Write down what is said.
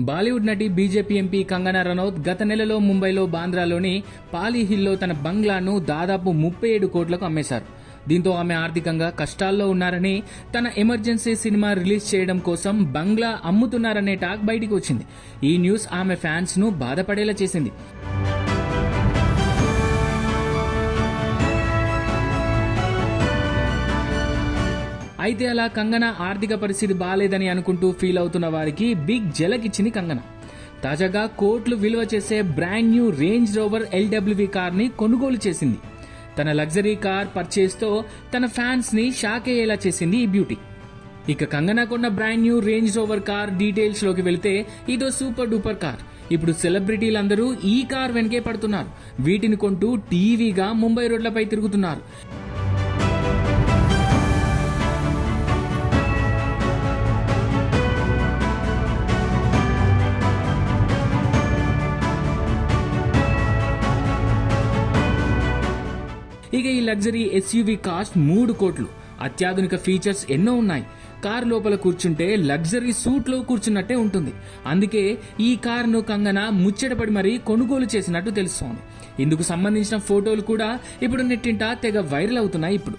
బాలీవుడ్ నటి BJP MP Kangana Ranaut గత నెలలో ముంబైలో బాంద్రాలోని పాలీ హిల్లో తన బంగ్లాను దాదాపు ముప్పై ఏడు కోట్లకు అమ్మేశారు. దీంతో ఆమె ఆర్థికంగా కష్టాల్లో ఉన్నారని తన ఎమర్జెన్సీ సినిమా రిలీజ్ చేయడం కోసం బంగ్లా అమ్ముతున్నారనే టాక్ బయటికి వచ్చింది. ఈ న్యూస్ ఆమె ఫ్యాన్స్ను బాధపడేలా చేసింది. అయితే అలా కంగన ఆర్థిక పరిస్థితి బాగాలేదని అనుకుంటూ ఫీల్ అవుతున్న వారికి బిగ్ జలకిచ్చింది కంగన. తాజాగా కోట్లు విలువ చేసే brand new Range Rover LWV కార్ని కొనుగోలు చేసింది. తన లగ్జరీ కార్ పర్చేస్తో తన ఫ్యాన్స్ని షాక్ అయ్యేలా చేసింది ఈ బ్యూటీ. ఇక కంగనా కొన్న brand new Range Rover car డీటెయిల్స్లోకి వెళ్తే ఇదో సూపర్ డూపర్ కార్. ఇప్పుడు సెలబ్రిటీలందరూ ఈ కార్ వెనకే పడుతున్నారు. వీటిని కొంటూ టీవీగా ముంబై రోడ్లపై తిరుగుతున్నారు. ఇక ఈ లగ్జరీ ఎస్యూవి కాస్ట్ మూడు కోట్లు. అత్యాధునిక ఫీచర్స్ ఎన్నో ఉన్నాయి. కార్ లోపల కూర్చుంటే లగ్జరీ సూట్లో కూర్చున్నట్టే ఉంటుంది. అందుకే ఈ కారును కంగన ముచ్చటపడి మరీ కొనుగోలు చేసినట్టు తెలుస్తోంది. ఇందుకు సంబంధించిన ఫోటోలు కూడా ఇప్పుడు నెట్టింటా తెగ వైరల్ అవుతున్నాయి ఇప్పుడు.